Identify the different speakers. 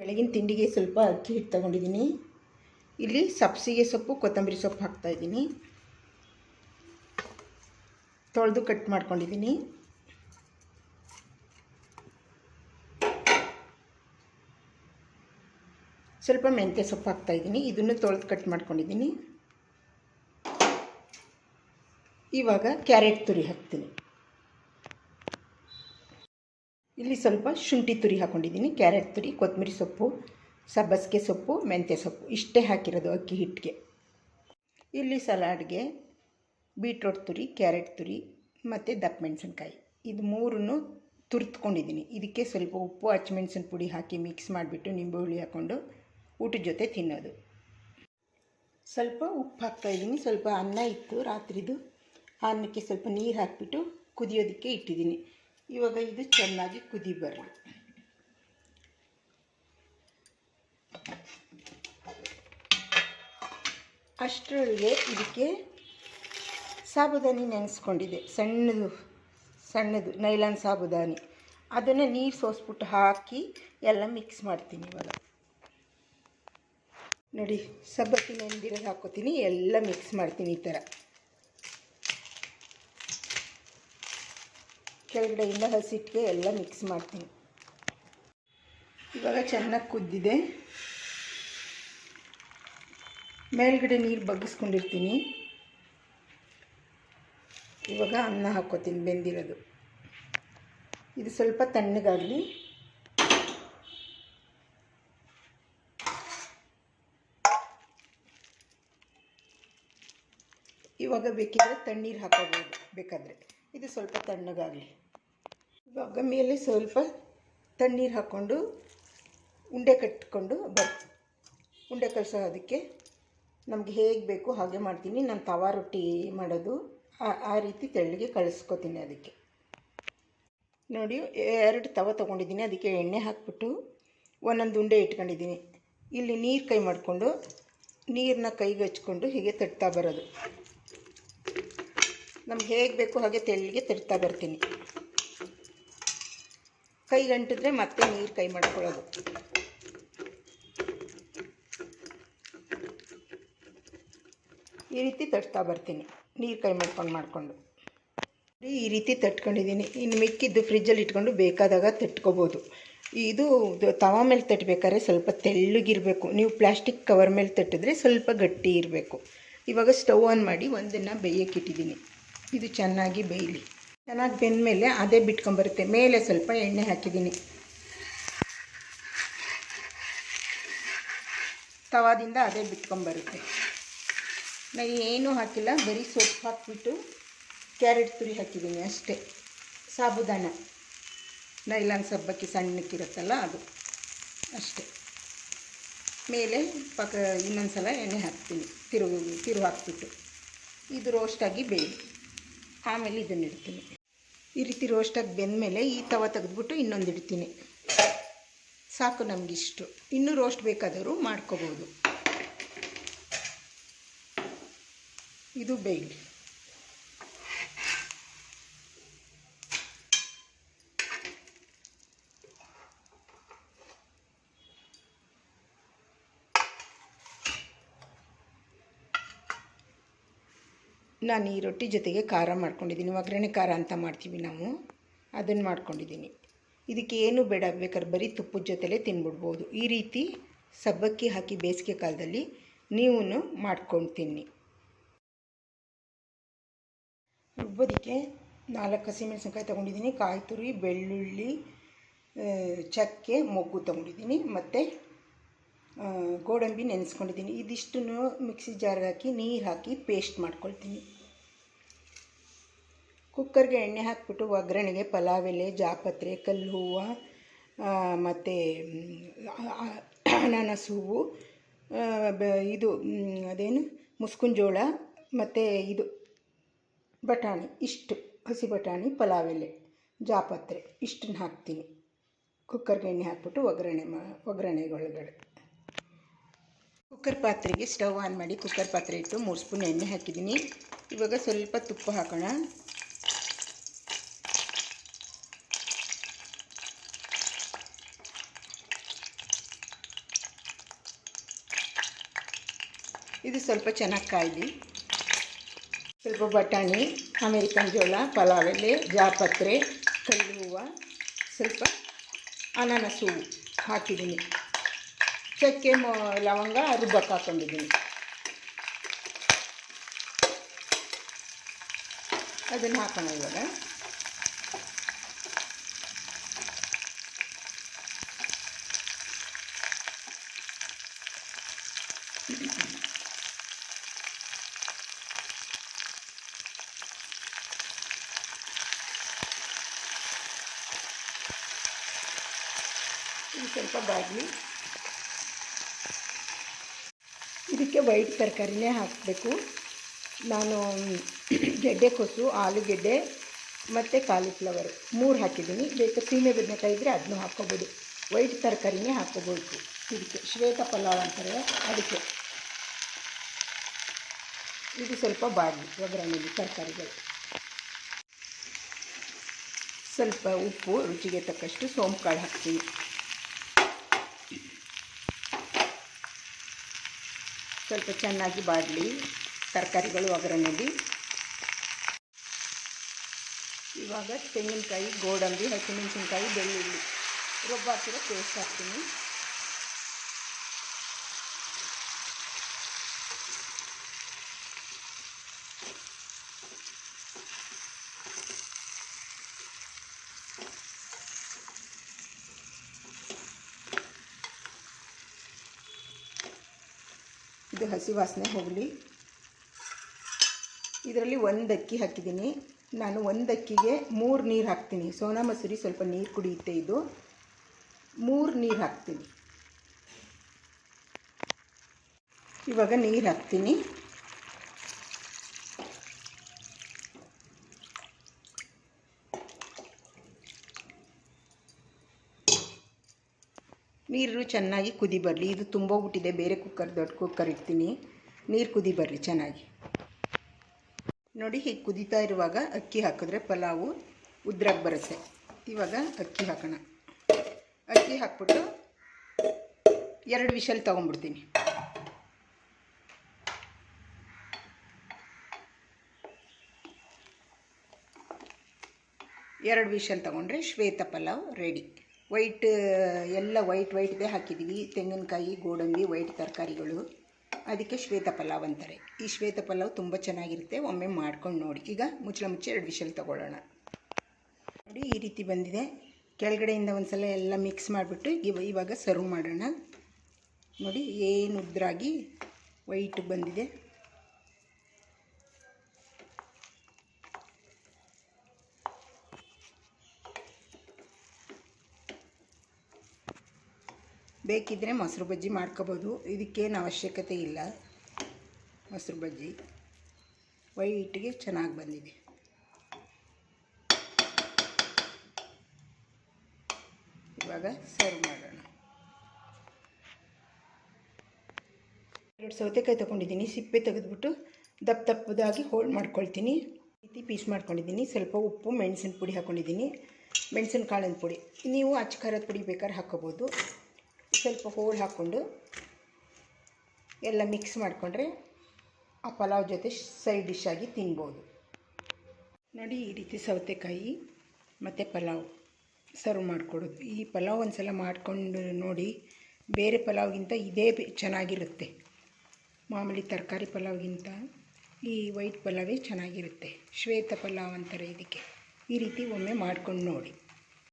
Speaker 1: ಬೆಳಗಿನ ತಿಂಡಿಗೆ ಸ್ವಲ್ಪ ಅಕ್ಕಿ ಹಿಟ್ಟು ತಗೊಂಡಿದ್ದೀನಿ. ಇಲ್ಲಿ ಸಬ್ಸಿಗೆ ಸೊಪ್ಪು, ಕೊತ್ತಂಬರಿ ಸೊಪ್ಪು ಹಾಕ್ತಾಯಿದ್ದೀನಿ ತೊಳೆದು ಕಟ್ ಮಾಡ್ಕೊಂಡಿದ್ದೀನಿ. ಸ್ವಲ್ಪ ಮೆಂತ್ಯ ಸೊಪ್ಪು ಹಾಕ್ತಾಯಿದ್ದೀನಿ ಇದನ್ನು ತೊಳೆದು ಕಟ್ ಮಾಡ್ಕೊಂಡಿದ್ದೀನಿ. ಇವಾಗ ಕ್ಯಾರೆಟ್ ತುರಿ ಹಾಕ್ತೀನಿ. ಇಲ್ಲಿ ಸ್ವಲ್ಪ ಶುಂಠಿ ತುರಿ ಹಾಕ್ಕೊಂಡಿದ್ದೀನಿ ಕ್ಯಾರೆಟ್ ತುರಿ, ಕೊತ್ತಂಬರಿ ಸೊಪ್ಪು, ಸಬ್ಬಸಿಗೆ ಸೊಪ್ಪು, ಮೆಂತ್ಯ ಸೊಪ್ಪು, ಇಷ್ಟೇ ಹಾಕಿರೋದು ಅಕ್ಕಿ ಹಿಟ್ಟಿಗೆ. ಇಲ್ಲಿ ಸಲಾಡ್ಗೆ ಬೀಟ್ರೋಟ್ ತುರಿ, ಕ್ಯಾರೆಟ್ ತುರಿ ಮತ್ತು ದಪ್ಪ ಮೆಣಸಿನ್ಕಾಯಿ. ಇದು ಮೂರನ್ನು ತುರ್ತ್ಕೊಂಡಿದ್ದೀನಿ ಇದಕ್ಕೆ ಸ್ವಲ್ಪ ಉಪ್ಪು, ಹಚ್ಮೆಣ್ಸಿನ ಪುಡಿ ಹಾಕಿ ಮಿಕ್ಸ್ ಮಾಡಿಬಿಟ್ಟು ನಿಂಬೆ ಹುಳಿ ಹಾಕ್ಕೊಂಡು ಊಟದ ಜೊತೆ ತಿನ್ನೋದು. ಸ್ವಲ್ಪ ಉಪ್ಪು ಹಾಕ್ತಾಯಿದ್ದೀನಿ ಸ್ವಲ್ಪ ಅನ್ನ ಇತ್ತು ರಾತ್ರಿದು. ಅನ್ನಕ್ಕೆ ಸ್ವಲ್ಪ ನೀರು ಹಾಕಿಬಿಟ್ಟು ಕುದಿಯೋದಕ್ಕೆ ಇಟ್ಟಿದ್ದೀನಿ. ಇವಾಗ ಇದು ಚೆನ್ನಾಗಿ ಕುದಿ ಬರಲಿ. ಅಷ್ಟರೊಳಗೆ ಇದಕ್ಕೆ ಸಾಬುದಾನಿ ನೆನೆಸ್ಕೊಂಡಿದ್ದೆ. ಸಣ್ಣದು ಸಣ್ಣದು ನೈಲಾನ್ ಸಾಬುದಾನಿ. ಅದನ್ನು ನೀರು ಸೋಸ್ಬಿಟ್ಟು ಹಾಕಿ ಎಲ್ಲ ಮಿಕ್ಸ್ ಮಾಡ್ತೀನಿ ಇವಾಗ. ನೋಡಿ ಸಬ್ಬಕ್ಕಿ ನೆಂದಿರೋದು ಹಾಕೋತೀನಿ, ಎಲ್ಲ ಮಿಕ್ಸ್ ಮಾಡ್ತೀನಿ ಈ ಥರ ಕೆಳಗಡೆಯಿಂದ ಹಸಿಟ್ಟಿಗೆ ಎಲ್ಲ ಮಿಕ್ಸ್ ಮಾಡ್ತೀನಿ. ಇವಾಗ ಚೆನ್ನಾಗಿ ಕುದ್ದಿದೆ. ಮೇಲ್ಗಡೆ ನೀರು ಬಗ್ಗಿಸ್ಕೊಂಡಿರ್ತೀನಿ. ಇವಾಗ ಅನ್ನ ಹಾಕ್ಕೋತೀನಿ ಬೆಂದಿರೋದು. ಇದು ಸ್ವಲ್ಪ ತಣ್ಣಗಾಗಲಿ. ಇವಾಗ ಬೇಕಿದ್ರೆ ತಣ್ಣೀರು ಹಾಕೋಬೋದು, ಬೇಕಾದರೆ. ಇದು ಸ್ವಲ್ಪ ತಣ್ಣಗಾಗಲಿ. ಇವಾಗ ಸ್ವಲ್ಪ ತಣ್ಣೀರು ಹಾಕ್ಕೊಂಡು ಉಂಡೆ ಕಟ್ಕೊಂಡು ಬರ್ತೀನಿ ಉಂಡೆ ಕಲಸೋದಕ್ಕೆ ನಮಗೆ ಹೇಗೆ ಬೇಕು ಹಾಗೆ ಮಾಡ್ತೀನಿ. ನಾನು ತವಾ ರೊಟ್ಟಿ ಮಾಡೋದು ಆ ಆ ರೀತಿ ತೆಳ್ಳಗೆ ಕಳಿಸ್ಕೊತೀನಿ ಅದಕ್ಕೆ. ನೋಡಿ, ಎರಡು ತವ ತೊಗೊಂಡಿದ್ದೀನಿ. ಅದಕ್ಕೆ ಎಣ್ಣೆ ಹಾಕ್ಬಿಟ್ಟು ಒಂದೊಂದು ಉಂಡೆ ಇಟ್ಕೊಂಡಿದ್ದೀನಿ. ಇಲ್ಲಿ ನೀರು ಕೈ ಮಾಡಿಕೊಂಡು ನೀರನ್ನ ಕೈಗೆ ಹಚ್ಕೊಂಡು ಹೀಗೆ ತಟ್ತಾ ಬರೋದು. ನಮ್ಗೆ ಹೇಗೆ ಬೇಕು ಹಾಗೆ ತೆಳ್ಳಗೆ ತಟ್ತಾ ಬರ್ತೀನಿ. ಕೈ ಗಂಟಿದ್ರೆ ಮತ್ತೆ ನೀರು ಕೈ ಮಾಡ್ಕೊಳ್ಳೋದು. ಈ ರೀತಿ ತಟ್ತಾ ಬರ್ತೀನಿ. ನೀರು ಕೈ ಮಾಡ್ಕೊಂಡು ಮಾಡಿಕೊಂಡು. ಈ ರೀತಿ ತಟ್ಕೊಂಡಿದ್ದೀನಿ. ಇನ್ನು ಮಿಕ್ಕಿದ್ದು ಫ್ರಿಜ್ಜಲ್ಲಿ ಇಟ್ಕೊಂಡು ಬೇಕಾದಾಗ ತಟ್ಕೋಬೋದು. ಇದು ತವ ಮೇಲೆ ತಟ್ಟಬೇಕಾದ್ರೆ ಸ್ವಲ್ಪ ತೆಳ್ಳಗಿರಬೇಕು. ನೀವು ಪ್ಲಾಸ್ಟಿಕ್ ಕವರ್ ಮೇಲೆ ತಟ್ಟಿದ್ರೆ ಸ್ವಲ್ಪ ಗಟ್ಟಿ ಇರಬೇಕು. ಇವಾಗ ಸ್ಟವ್ ಆನ್ ಮಾಡಿ ಒಂದನ್ನು ಬೇಯಕ್ಕೆ ಇಟ್ಟಿದ್ದೀನಿ. ಇದು ಚೆನ್ನಾಗಿ ಬೇಯಲಿ. ಚೆನ್ನಾಗಿ ಬೆಂದಮೇಲೆ ಅದೇ ಬಿಟ್ಕೊಂಬರುತ್ತೆ. ಮೇಲೆ ಸ್ವಲ್ಪ ಎಣ್ಣೆ ಹಾಕಿದ್ದೀನಿ. ತವಾದಿಂದ ಅದೇ ಬಿಟ್ಕೊಂಬರುತ್ತೆ. ನಾನು ಏನೂ ಹಾಕಿಲ್ಲ, ಬರೀ ಸೊಪ್ಪು ಹಾಕಿಬಿಟ್ಟು ಕ್ಯಾರೆಟ್ ತುರಿ ಹಾಕಿದ್ದೀನಿ ಅಷ್ಟೇ. ಸಾಬುದಾನ. ನೈಲಾನ್ ಸಬ್ಬಕ್ಕಿ ಸಣ್ಣಕ್ಕಿರುತ್ತಲ್ಲ ಅದು. ಅಷ್ಟೇ. ಮೇಲೆ ಪಕ್ಕ ಇನ್ನೊಂದು ಸಲ ಎಣ್ಣೆ ಹಾಕ್ತೀನಿ. ತಿರುವು ತಿರುವು ಹಾಕ್ಬಿಟ್ಟು. ಇದು ರೋಸ್ಟಾಗಿ ಬೇಯಿ. ಆಮೇಲೆ ಇದನ್ನು ಇಡ್ತೀನಿ. ಈ ರೀತಿ ರೋಸ್ಟಾಗಿ ಬೆಂದಮೇಲೆ ಈ ತವ ತೆಗೆದ್ಬಿಟ್ಟು ಇನ್ನೊಂದು ಇಡ್ತೀನಿ. ಸಾಕು ನಮಗಿಷ್ಟು. ಇನ್ನೂ ರೋಸ್ಟ್ ಬೇಕಾದವರು ಮಾಡ್ಕೋಬೋದು. ಇದು ಬೇಯಲಿ. ನಾನು ಈ ರೊಟ್ಟಿ ಜೊತೆಗೆ ಖಾರ ಮಾಡ್ಕೊಂಡಿದ್ದೀನಿ. ಒಗ್ಗರಣೆ ಖಾರ ಅಂತ ಮಾಡ್ತೀವಿ ನಾವು. ಅದನ್ನು ಮಾಡ್ಕೊಂಡಿದ್ದೀನಿ. ಇದಕ್ಕೆ ಏನು ಬೇಡ, ಬೇಕಾದ್ರೆ ಬರೀ ತುಪ್ಪದ ಜೊತೆಲೇ ತಿನ್ಬಿಡ್ಬೋದು. ಈ ರೀತಿ ಸಬ್ಬಕ್ಕಿ ಹಾಕಿ ಬೇಸಿಗೆ ಕಾಲದಲ್ಲಿ ನೀವು ಮಾಡ್ಕೊಂಡು ತಿನ್ನಿ ರುಬ್ಬೋದಕ್ಕೆ ನಾಲ್ಕು ಹಸಿಮೆಣಸಿನ್ಕಾಯಿ ತೊಗೊಂಡಿದ್ದೀನಿ. ಕಾಯಿ ತುರಿ, ಬೆಳ್ಳುಳ್ಳಿ ಚಕ್ಕೆ, ಮೊಗ್ಗು ತೊಗೊಂಡಿದ್ದೀನಿ. ಮತ್ತು ಗೋಡಂಬಿ ನೆನೆಸ್ಕೊಂಡಿದ್ದೀನಿ. ಇದಿಷ್ಟನ್ನು ಮಿಕ್ಸಿ ಜಾರ್ಗೆ ಹಾಕಿ, ನೀರು ಹಾಕಿ ಪೇಸ್ಟ್ ಮಾಡ್ಕೊಳ್ತೀನಿ. ಕುಕ್ಕರ್ಗೆ ಎಣ್ಣೆ ಹಾಕಿಬಿಟ್ಟು ಒಗ್ಗರಣೆಗೆ ಪಲಾವ್ ಎಲೆ, ಜಾಪತ್ರೆ, ಕಲ್ಲು ಹೂವು ಮತ್ತು ಅನಾನಸ್ ಹೂವು ಇದು ಅದೇನು ಮುಸ್ಕಿನ ಜೋಳ ಮತ್ತು ಇದು, ಬಟಾಣಿ, ಇಷ್ಟು, ಹಸಿ ಬಟಾಣಿ, ಪಲಾವ್ ಎಲೆ, ಜಾಪತ್ರೆ, ಇಷ್ಟನ್ನು ಹಾಕ್ತೀನಿ. ಕುಕ್ಕರ್ಗೆ ಎಣ್ಣೆ ಹಾಕ್ಬಿಟ್ಟು ಒಗ್ಗರಣೆ ಮಾ, ಒಗ್ಗರಣೆಗೊಳಗಡೆ. ಕುಕ್ಕರ್ ಪಾತ್ರೆಗೆ ಸ್ಟವ್ ಆನ್ ಮಾಡಿ ಕುಕ್ಕರ್ ಪಾತ್ರೆ ಇಟ್ಟು ಮೂರು ಸ್ಪೂನ್ ಎಣ್ಣೆ ಹಾಕಿದ್ದೀನಿ. ಇವಾಗ ಸ್ವಲ್ಪ ತುಪ್ಪ ಹಾಕೋಣ. ಇದು ಸ್ವಲ್ಪ ಚೆನ್ನಾಗಿ ಕಾಯ್ಲಿ ಸ್ವಲ್ಪ ಬಟಾಣಿ, ಅಮೇರಿಕನ್ ಜೋಳ ಪಲಾವ್ ಎಲೆ ಜಾಪತ್ರೆ ಕಲ್ಲು ಹೂವು ಸ್ವಲ್ಪ ಅನಾನಸ್ ಹೂವು ಹಾಕಿದ್ದೀನಿ. ಚಕ್ಕೆ ಲವಂಗ ರುಬ್ಬಕ್ಕೆ ಹಾಕೊಂಡಿದ್ದೀನಿ. ಅದನ್ನು ಹಾಕೋಣ ಇವಾಗ. ಸ್ವಲ್ಪ ಬಾಗಿ ಇದಕ್ಕೆ ವೈಟ್ ತರಕಾರಿನೇ ಹಾಕಬೇಕು. ನಾನು ಗೆಡ್ಡೆ ಗೆಡ್ಡೆಕೋಸು ಆಲೂಗೆಡ್ಡೆ ಮತ್ತು ಕಾಲಿಫ್ಲವರ್ ಮೂರು ಹಾಕಿದ್ದೀನಿ. ಬೇಕು ಸೀಮೆ ಬದನೆಕಾಯಿ ಇದ್ದರೆ ಅದನ್ನು ಹಾಕ್ಕೋಬೋದು. ವೈಟ್ ತರಕಾರಿನೇ ಹಾಕ್ಕೋಬೋದು. ಇದಕ್ಕೆ ಶ್ವೇತ ಪಲಾವ್ ಅಂತಾರೆ. ಅದಕ್ಕೆ ಇದು ಸ್ವಲ್ಪ ಬಾಡಲಿ ಒಗ್ಗರಣೆಯಲ್ಲಿ ತರಕಾರಿಗಳು. ಸ್ವಲ್ಪ ಉಪ್ಪು, ರುಚಿಗೆ ತಕ್ಕಷ್ಟು ಸೋಂಪು ಕಾಳು ಹಾಕ್ತೀನಿ. ಸ್ವಲ್ಪ ಚೆನ್ನಾಗಿ ಬಾಡಲಿ ತರಕಾರಿಗಳು ಒಗ್ಗರಣೆಯಲ್ಲಿ ಇವಾಗ ತೆಂಗಿನಕಾಯಿ ಗೋಡಂಬಿ ಹಸಿಮೆಣಸಿನ್ಕಾಯಿ ಬೆಳ್ಳುಳ್ಳಿ. ರುಬ್ಬಾಕಿರೋ ಪೇಸ್ಟ್ ಹಾಕ್ತೀನಿ. ಇದು ಹಸಿ ವಾಸನೆ ಹೋಗಲಿ. ಇದರಲ್ಲಿ ಒಂದು ಅಕ್ಕಿ ಹಾಕಿದ್ದೀನಿ. ನಾನು ಒಂದು ಅಕ್ಕಿಗೆ ಮೂರು ನೀರು ಹಾಕ್ತೀನಿ. ಸೋನಾ ಮಸೂರಿ ಸ್ವಲ್ಪ ನೀರು ಕುಡಿಯುತ್ತೆ ಇದು. ಮೂರು ನೀರು ಹಾಕ್ತೀನಿ. ಇವಾಗ ನೀರು ಹಾಕ್ತೀನಿ. ನೀರು ಚೆನ್ನಾಗಿ ಕುದಿ ಬರಲಿ. ಇದು ತುಂಬೋಗ್ಬಿಟ್ಟಿದೆ. ಬೇರೆ ಕುಕ್ಕರ್ ದೊಡ್ಡ ಕುಕ್ಕರ್ ಇಡ್ತೀನಿ. ನೀರು ಕುದಿ ಬರಲಿ ಚೆನ್ನಾಗಿ. ನೋಡಿ, ಹೀಗೆ ಕುದೀತಾ ಇರುವಾಗ ಅಕ್ಕಿ ಹಾಕಿದ್ರೆ ಪಲಾವು ಉದ್ರಾಗಿ ಬರುತ್ತೆ. ಇವಾಗ ಅಕ್ಕಿ ಹಾಕೋಣ. ಅಕ್ಕಿ ಹಾಕ್ಬಿಟ್ಟು ಎರಡು ವಿಷಲ್ ತೊಗೊಂಡ್ಬಿಡ್ತೀನಿ. ಎರಡು ವಿಷಲ್ ತೊಗೊಂಡ್ರೆ ಶ್ವೇತ ಪಲಾವ್ ರೆಡಿ ವೈಟ್, ಎಲ್ಲ ವೈಟ್ ವೈಟ್ದೇ ಹಾಕಿದ್ದೀವಿ ತೆಂಗಿನಕಾಯಿ, ಗೋಡಂಬಿ, ವೈಟ್ ತರಕಾರಿಗಳು. ಅದಕ್ಕೆ ಶ್ವೇತ ಪಲಾವ್ ಅಂತಾರೆ ಈ ಶ್ವೇತ ಪಲಾವ್ ತುಂಬ ಚೆನ್ನಾಗಿರುತ್ತೆ. ಒಮ್ಮೆ ಮಾಡ್ಕೊಂಡು ನೋಡಿ. ಈಗ ಮುಚ್ಚಳ ಮುಚ್ಚಿ ಎರಡು ವಿಷಲ್ ತೊಗೊಳ್ಳೋಣ. ನೋಡಿ, ಈ ರೀತಿ ಬಂದಿದೆ. ಕೆಳಗಡೆಯಿಂದ ಒಂದು ಸಲ ಎಲ್ಲ ಮಿಕ್ಸ್ ಮಾಡಿಬಿಟ್ಟು ಇವ, ಇವಾಗ ಸರ್ವ್ ಮಾಡೋಣ. ನೋಡಿ, ಏನು ಉದ್ರಾಗಿ ವೈಟ್ ಬಂದಿದೆ. ಬೇಕಿದ್ದರೆ ಮೊಸರು ಬಜ್ಜಿ ಮಾಡ್ಕೋಬೋದು. ಇದಕ್ಕೇನು ಅವಶ್ಯಕತೆ ಇಲ್ಲ. ಮೊಸರು ಬಜ್ಜಿ ವೈಟಿಗೆ ಚೆನ್ನಾಗಿ ಬಂದಿದೆ. ಇವಾಗ ಸರ್ವ್ ಮಾಡೋಣ. ಎರಡು ಸೌತೆಕಾಯಿ ತೊಗೊಂಡಿದ್ದೀನಿ. ಸಿಪ್ಪೆ ತೆಗೆದ್ಬಿಟ್ಟು ದಪ್ಪ ದಪ್ಪದಾಗಿ ಹೋಲ್ಡ್ ಮಾಡ್ಕೊಳ್ತೀನಿ. ರೀತಿ ಪೀಸ್ ಮಾಡ್ಕೊಂಡಿದ್ದೀನಿ. ಸ್ವಲ್ಪ ಉಪ್ಪು, ಮೆಣಸಿನ ಪುಡಿ ಹಾಕ್ಕೊಂಡಿದ್ದೀನಿ ಮೆಣಸಿನ ಕಾಳಿನ ಪುಡಿ. ನೀವು ಅಚ್ಚ ಖಾರದ ಪುಡಿ ಬೇಕಾದ್ರೆ ಹಾಕ್ಕೋಬೋದು. ಸ್ವಲ್ಪ ಹೋಳು ಹಾಕ್ಕೊಂಡು ಎಲ್ಲ ಮಿಕ್ಸ್ ಮಾಡಿಕೊಂಡ್ರೆ ಆ ಪಲಾವ್ ಜೊತೆ ಸೈಡ್ ಡಿಶ್ ಆಗಿ ತಿನ್ಬೋದು. ನೋಡಿ ಈ ರೀತಿ ಸೌತೆಕಾಯಿ ಮತ್ತು ಪಲಾವ್ ಸರ್ವ್ ಮಾಡಿಕೊಡೋದು. ಈ ಪಲಾವ್ ಒಂದು ಸಲ ಮಾಡಿಕೊಂಡು ನೋಡಿ ಬೇರೆ ಪಲಾವ್ಗಿಂತ ಇದೇ ಚೆನ್ನಾಗಿರುತ್ತೆ. ಮಾಮೂಲಿ ತರಕಾರಿ ಪಲಾವ್ಗಿಂತ ಈ ವೈಟ್ ಪಲಾವೇ ಚೆನ್ನಾಗಿರುತ್ತೆ. ಶ್ವೇತ ಪಲಾವ್ ಅಂತಾರೆ ಇದಕ್ಕೆ. ಈ ರೀತಿ ಒಮ್ಮೆ ಮಾಡ್ಕೊಂಡು ನೋಡಿ.